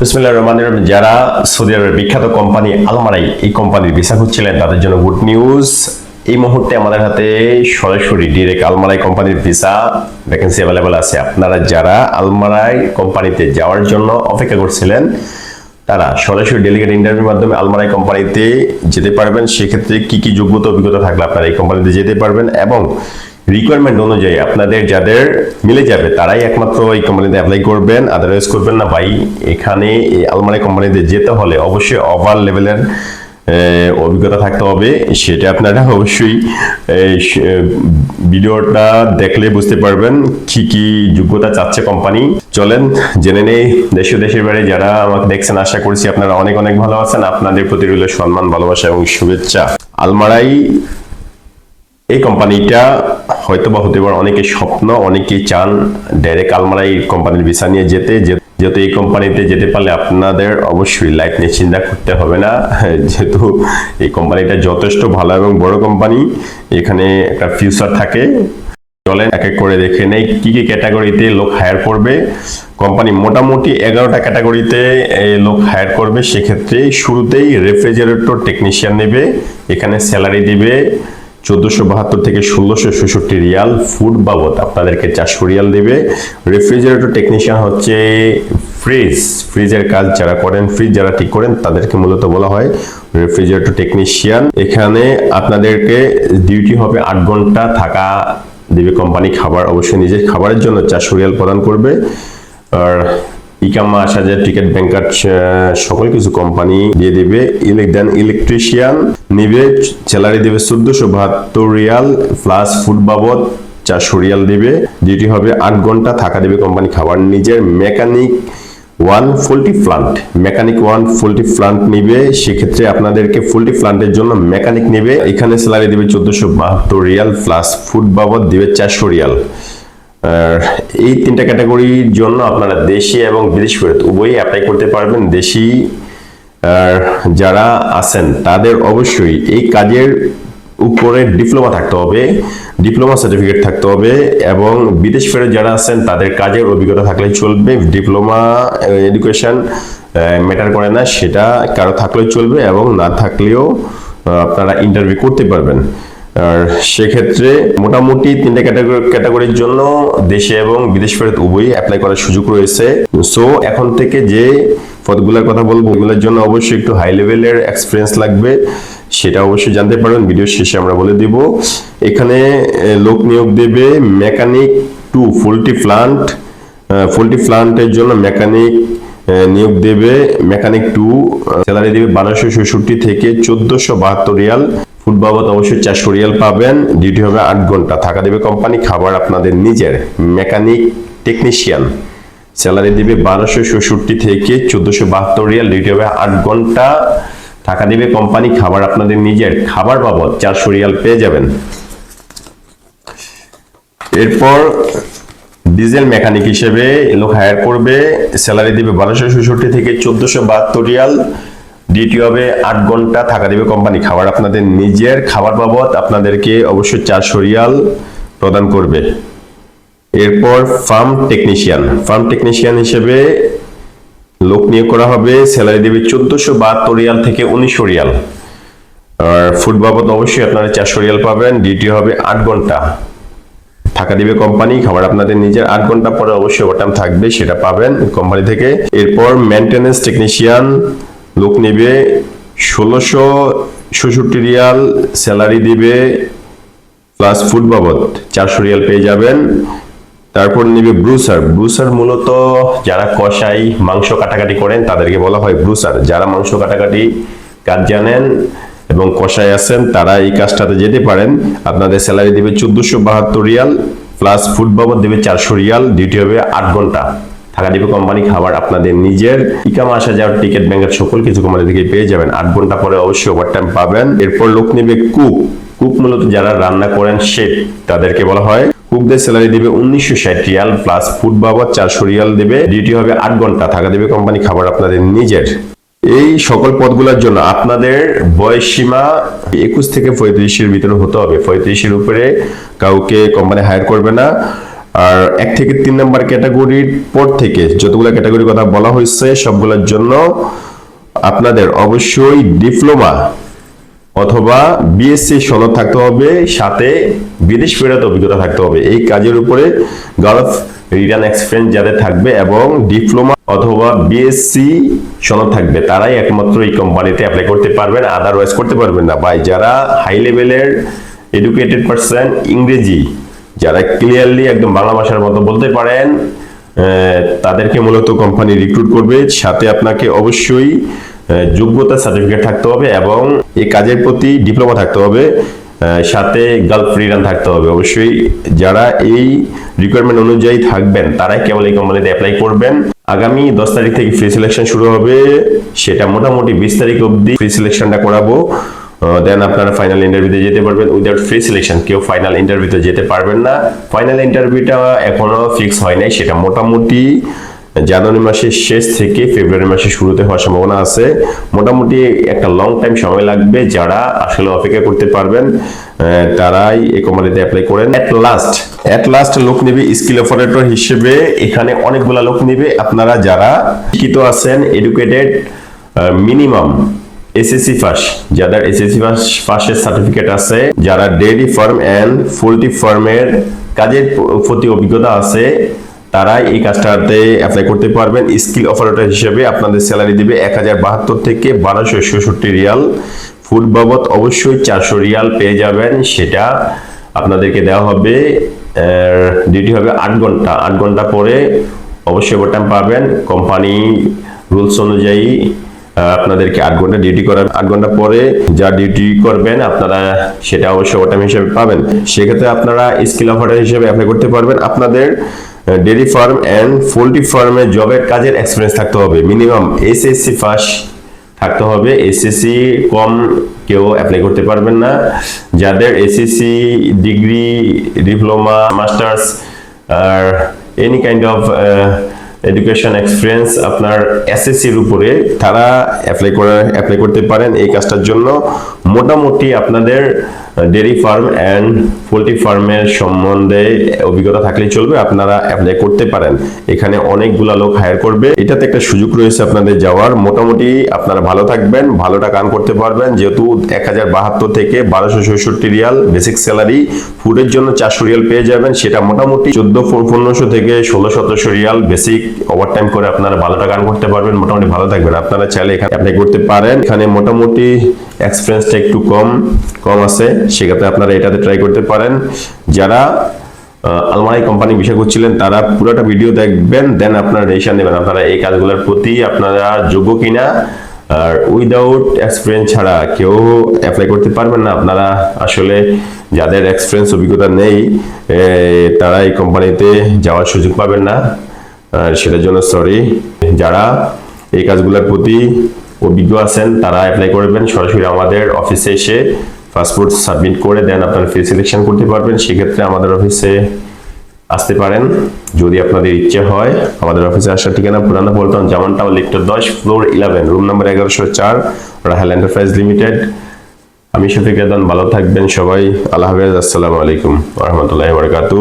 বিসমিল্লাহ রহমান রহিম। যারা সৌদি আরবের বিখ্যাত কোম্পানি আলমারাই এই কোম্পানির ভিসা খুঁজছিলেন, তাদের জন্য গুড নিউজ। এই মুহূর্তে আমাদের হাতে সরাসরি ডিরেক্ট আলমারাই কোম্পানির ভিসা ভ্যাকেন্সি অ্যাভেলেবল আছে। আপনারা যারা আলমারাই কোম্পানিতে যাওয়ার জন্য অপেক্ষা করছিলেন, তারা সরাসরি ডেলিগেট ইন্টারভিউর মাধ্যমে আলমারাই কোম্পানিতে যেতে পারবেন। সেক্ষেত্রে কি কি যোগ্যতা, অভিজ্ঞতা থাকলে আপনারা এই কোম্পানিতে যেতে পারবেন এবং রিকোয়ারমেন্ট অনুযায়ী আপনাদের যাদের মিলে যাবে, তারাই একমাত্র এই কোম্পানিতে অ্যাপ্লাই করবেন আদারওয়াইজ করবেন না। ভাই, এখানে এই আলমারি কোম্পানিতে যেতে হলে অবশ্যই ওভার লেভেলের অভিজ্ঞতা থাকতে হবে। সেটা আপনারা অবশ্যই ভিডিওটা দেখলে বুঝতে পারবেন কি কি যোগ্যতা চাচ্ছে কোম্পানি চলেন, জেনে নেই, দেশ দেশের বাইরে যারা আমাকে দেখছেন, আশা করছি আপনারা অনেক অনেক ভালো আছেন। আপনাদের প্রতি রইল সম্মান, ভালোবাসা এবং শুভেচ্ছা। আলমারাই এই কোম্পানিটা হয়তো বা হতে পারে অনেকে স্বপ্ন, অনেকেই চান ডাইরেক্ট আলমারাই কোম্পানির ভিসা নিয়ে যেতে। যেহেতু এই কোম্পানিতে যেতে পারলে আপনাদের অবশ্যই লাইফ নিয়ে চিন্তা করতে হবে না। যেহেতু এই কোম্পানিটা যথেষ্ট ভালো এবং বড় কোম্পানি এখানে একটা ফিউচার থাকে। চলেন এক এক করে দেখে নেই কি কি ক্যাটাগরিতে লোক হায়ার করবে। কোম্পানি মোটামুটি এগারোটা ক্যাটাগরিতে লোক হায়ার করবে। সেক্ষেত্রে শুরুতেই রেফ্রিজারেটর টেকনিশিয়ান নেবে, এখানে স্যালারি দিবে। চোদ্দশো বাহাত্তর থেকে ষোলোশো ষষট্টি রিয়াল ফুড বাবদ আপনাদেরকে চারশো রিয়াল দেবে। রেফ্রিজারেটর টেকনিশিয়ান হচ্ছে ফ্রিজ। ফ্রিজের কাজ যারা করেন, ফ্রিজ যারা ঠিক করেন, তাদেরকে মূলত বলা হয় রেফ্রিজারেটর টেকনিশিয়ান এখানে আপনাদেরকে ডিউটি হবে আট ঘণ্টা থাকা দেবে কোম্পানি খাবার। অবশ্যই নিজের খাবারের জন্য চারশো রিয়াল প্রদান করবে। আর ইকামা আসা যায় টিকিট ব্যাংকার সকল কিছু কোম্পানি দিয়ে দিবে। দেন ইলেকট্রিশিয়ান নিবে স্যালারি দেবে চোদ্দশো বাহাত্তর রিয়াল প্লাস ফুড বাবদ চারশো রিয়াল দিবে। যেটি হবে আট ঘণ্টা, থাকা দেবে কোম্পানি খাবার। নিজের মেকানিক ওয়ান ফুলটি প্লান্ট মেকানিক ওয়ান ফুলটি প্লান্ট নিবে। সেক্ষেত্রে আপনাদেরকে ফুলটি প্লান্টের জন্য মেকানিক নেবে। এখানে স্যালারি দিবে চোদ্দশো বাহাত্তর রিয়াল প্লাস ফুড বাবদ দিবে চারশো রিয়াল। এই তিনটা ক্যাটাগরির জন্য আপনারা দেশি এবং বিদেশ ফেরত উভয়ই অ্যাপ্লাই করতে পারবেন। দেশি যারা আছেন, তাদের অবশ্যই এই কাজের উপরে ডিপ্লোমা থাকতে হবে ডিপ্লোমা সার্টিফিকেট থাকতে হবে এবং বিদেশ ফেরত যারা আছেন, তাদের কাজের অভিজ্ঞতা থাকলেই চলবে। ডিপ্লোমা এডুকেশন ম্যাটার করে না, সেটা কারও থাকলেও চলবে এবং না থাকলেও আপনারা ইন্টারভিউ করতে পারবেন। আর সেক্ষেত্রে মোটামুটি তিনটা ক্যাটাগরি ক্যাটাগরির জন্য দেশে এবং বিদেশ ফেরত উভয়ই অ্যাপ্লাই করার সুযোগ রয়েছে। সো এখন থেকে যে পদগুলোর কথা বলব ওগুলোর জন্য অবশ্যই একটু হাই লেভেলের এক্সপিরিয়েন্স লাগবে, সেটা অবশ্যই জানতে পারবেন ভিডিও শেষে আমরা বলে দিব। এখানে লোক নিয়োগ দেবে মেকানিক টু ফুলটি প্লান্ট ফুলটি প্লান্টের জন্য মেকানিক নিয়োগ দেবে। মেকানিক টু স্যালারি দেবে বারোশো ছেষট্টি থেকে চোদ্দশো বাহাত্তর রিয়াল। ফুড বাবদ অবশ্যই চারশো রিয়াল পাবেন। ডিউটি হবে আট ঘণ্টা। থাকা দেবে কোম্পানি, খাবার আপনাদের নিজের। Mechanic, technician. স্যালারি দিবে বারোশো ছেষট্টি থেকে চোদ্দশো বাহাত্তর রিয়াল। ডিউটি হবে আট ঘণ্টা। থাকা দিবে কোম্পানি, খাবার আপনাদের নিজের। খাবার বাবদ চারশো রিয়াল পেয়ে যাবেন। এরপর ডিজেল মেকানিক হিসেবে লোক হায়ার করবে। স্যালারি দিবে বারোশো ছেষট্টি থেকে চোদ্দশো বাহাত্তর রিয়াল। ডিউটি হবে আট ঘণ্টা থাকা দিবে কোম্পানি খাবার আপনাদের নিজের খাবার বাবদ আপনাদেরকে অবশ্যই চারশো রিয়াল প্রদান করবে। এরপর ফার্ম টেকনিশিয়ান ফার্ম টেকনিশিয়ান হিসেবে লোক নিয়োগ করা হবে স্যালারি দেবে চোদ্দশো বাহাত্তর রিয়াল থেকে উনিশশো রিয়াল। আর ফুড বাবদ অবশ্যই আপনারা চারশো রিয়াল পাবেন। ডিউটি হবে আট ঘণ্টা। থাকা দিবে কোম্পানি খাবার আপনাদের নিজের। আট ঘণ্টা পরে অবশ্যই ওভারটাইম থাকবে, সেটা পাবেন কোম্পানি থেকে। এরপর মেনটেনেন্স টেকনিশিয়ান লোক নেবে, ষোলোশো ষষট্টি রিয়াল স্যালারি দিবে প্লাস ফুড বাবদ, চারশো রিয়াল পেয়ে যাবেন। তারপর নিবে ব্রুসার। ব্রুসার মূলত যারা কষাই মাংস কাটাকাটি করেন, তাদেরকে বলা হয় ব্রুসার। যারা মাংস কাটাকাটি কাজ জানেন এবং কষাই আছেন, তারা এই কাজটাতে যেতে পারেন। আপনাদের স্যালারি দেবে চোদ্দশো বাহাত্তর রিয়াল, প্লাস ফুড বাবদ দেবে চারশো রিয়াল ডিউটি হবে আট ঘণ্টা। টাকা দিবে কোম্পানি খাবার আপনাদের নিজের ইকামা আসা যাওয়ার টিকিট ব্যাংকের সকল কিছু কোম্পানি থেকে পেয়ে যাবেন। আট ঘণ্টা পরে অবশ্যই ওভারটাইম পাবেন। এরপর লোক নেবে কুক। কুক মূলত যারা রান্না করেন শেফ, তাদেরকে বলা হয়। কুকদের স্যালারি দিবে উনিশশো ষাট রিয়াল প্লাস ফুড বাবদ চারশো রিয়াল দেবে। ডিউটি হবে আট ঘণ্টা। থাকা দেবে কোম্পানি খাবার আপনাদের নিজের। এই সকল পদগুলোর জন্য আপনাদের বয়স সীমা একুশ থেকে পঁয়ত্রিশের ভিতরে হতে হবে। পঁয়ত্রিশের উপরে কাউকে কোম্পানি হায়ার করবে না। আর এক থেকে তিন নম্বর ক্যাটাগরির পর থেকে যতগুলো ক্যাটাগরির কথা বলা হয়েছে, সবগুলোর জন্য আপনাদের অবশ্যই ডিপ্লোমা অথবা বিএসসি সনদ থাকতে হবে, সাথে বিদেশ ফেরত অভিজ্ঞতা থাকতে হবে। এই কাজের উপরে গালফ রিটার্ন এক্সপিরিয়েন্স যাদের থাকবে এবং ডিপ্লোমা অথবা বিএসসি সনদ থাকবে, তারাই একমাত্র এই কোম্পানিতে অ্যাপ্লাই করতে পারবেন আদারওয়াইজ করতে পারবেন না। ভাই, যারা হাই লেভেলের এডুকেটেড পার্সন ইংরেজি যারা ক্লিয়ারলি একদম বাংলা ভাষার মতো বলতে পারেন তাদেরকে মূলত কোম্পানি রিক্রুট করবে। সাথে আপনাকে অবশ্যই যোগ্যতা সার্টিফিকেট থাকতে হবে এবং এই কাজের প্রতি ডিপ্লোমা থাকতে হবে সাথে গালফ রিটার্ন থাকতে হবে। অবশ্যই যারা এই রিকোয়ারমেন্ট অনুযায়ী থাকবেন, তারাই কেবল এই কোম্পানিতে অ্যাপ্লাই করবেন। আগামী দশ তারিখ থেকে ফ্রি সিলেকশন শুরু হবে। সেটা মোটামুটি বিশ তারিখ অবধি ফ্রি সিলেকশনটা করাবো। দেন আপনারা ফাইনাল ইন্টারভিউতে যেতে পারবেন উইদাউট ফ্রি সিলেকশন কেউ ফাইনাল ইন্টারভিউতে যেতে পারবেন না। ফাইনাল ইন্টারভিউটা এখনও ফিক্স হয় নাই, সেটা মোটামুটি জানুয়ারি মাসের শেষ থেকে ফেব্রুয়ারি মাসের শুরুতে হওয়ার সম্ভাবনা আছে। মোটামুটি একটা লং টাইম সময় লাগবে যারা আসলে অপেক্ষা করতে পারবেন তারাই এই কোম্পানিতে অ্যাপ্লাই করেন। এট লাস্ট অ্যাট লাস্ট লোক নেবে স্কিল অপারেটর হিসেবে, এখানে অনেকগুলা লোক নেবে। আপনারা যারা শিক্ষিত আছেন এডুকেটেড মিনিমাম এসএসসি ফার্স্ট যাদের এসএসসি ফার্স্টের সার্টিফিকেট আছে, যারা ডেইরি ফার্ম এন্ড পোল্ট্রি ফার্মের কাজের প্রতি অভিজ্ঞতা আছে তারা এই কাজটাতে অ্যাপ্লাই করতে পারবেন। স্কিল অপারেটর হিসেবে আপনাদের স্যালারি দিবে এক হাজার বাহাত্তর থেকে বারোশো ছেষট্টি রিয়াল। ফুড বাবদ অবশ্যই চারশো রিয়াল পেয়ে যাবেন, সেটা আপনাদেরকে দেওয়া হবে। ডিউটি হবে আট ঘণ্টা। আট ঘণ্টা পরে অবশ্যই ওভারটাইম পাবেন। কোম্পানি রুলস অনুযায়ী আপনাদেরকে আট ঘণ্টা ডিউটি করার আট ঘণ্টা পরে যা ডিউটি করবেন আপনারা সেটা অবশ্যই ওভারটাইম হিসেবে পাবেন। সেক্ষেত্রে আপনারা স্কিল অপারেটর হিসেবে অ্যাপ্লাই করতে পারবেন। আপনাদের ডেয়ারি ফার্ম অ্যান্ড পোল্ট্রি ফার্মে জবের কাজের এক্সপিরিয়েন্স থাকতে হবে। মিনিমাম এসএসসি ফার্স্ট থাকতে হবে। এসএসসি কম কেউ অ্যাপ্লাই করতে পারবেন না। যাদের SSC degree diploma masters R any kind of education experience আপনার এসএসসির উপরে তারা অ্যাপ্লাই করে অ্যাপ্লাই করতে পারেন এই কাজটার জন্য। মোটামুটি আপনাদের ডেয়ারি ফার্ম অ্যান্ড পোলট্রি ফার্মের সম্বন্ধে অভিজ্ঞতা থাকলেই চলবে, আপনারা অ্যাপ্লাই করতে পারেন। এখানে অনেকগুলা লোক হায়ার করবে। এটাতে একটা সুযোগ রয়েছে আপনাদের যাওয়ার। মোটামুটি আপনারা ভালো থাকবেন, ভালো টাকা আর্ন করতে পারবেন। যেহেতু এক হাজার বাহাত্তর থেকে বারোশো ছেষট্টি রিয়াল বেসিক স্যালারি ফুডের জন্য চারশো রিয়াল পেয়ে যাবেন। সেটা মোটামুটি চোদ্দ পনেরোশো থেকে ষোলো সতেরোশো রিয়াল বেসিক ওভারটাইম করে আপনারা ভালো টাকা আর্ন করতে পারবেন, মোটামুটি ভালো থাকবেন। আপনারা চাইলে এখানে অ্যাপ্লাই করতে পারেন। এখানে মোটামুটি এক্সপিরিয়েন্সটা একটু কম কম আছে, সেক্ষেত্রে আপনারা এটাতে ট্রাই করতে পারেন। যারা আলমারি কোম্পানি বিষয় করছিলেন তারা পুরোটা ভিডিও দেখবেন দেন আপনারা ডিসিশন নেবেন আপনারা এই কাজগুলোর প্রতি আপনারা যোগ্য কিনা। আর উইদাউট এক্সপিরিয়েন্স ছাড়া কেউ অ্যাপ্লাই করতে পারবেন না। আপনারা আসলে যাদের এক্সপিরিয়েন্স অভিজ্ঞতা নেই তারা এই কোম্পানিতে যাওয়ার সুযোগ পাবেন না। সেটার জন্য সরি যারা এই কাজগুলোর প্রতি অভিজ্ঞ আছেন, তারা অ্যাপ্লাই করবেন সরাসরি আমাদের অফিসে এসে পাসপোর্ট সাবমিট করে দেন, আপনারা ফ্রি সিলেকশন করতে পারবেন। সেক্ষেত্রে আমাদের অফিসে আসতে পারেন। যদি আপনাদের ইচ্ছে হয়, আমাদের অফিসে আসার ঠিকানা পুরানা পল্টন জামান টাওয়ার লিফটের দশ ফ্লোর ইলেভেন রুম নাম্বার এগারোশো চার, রাহেল এন্টারপ্রাইজ লিমিটেড আমি শফিক ভালো থাকবেন সবাই। আল্লাহ হাফেজ। আসসালামু আলাইকুম রহমতুল্লাহ বরকাতু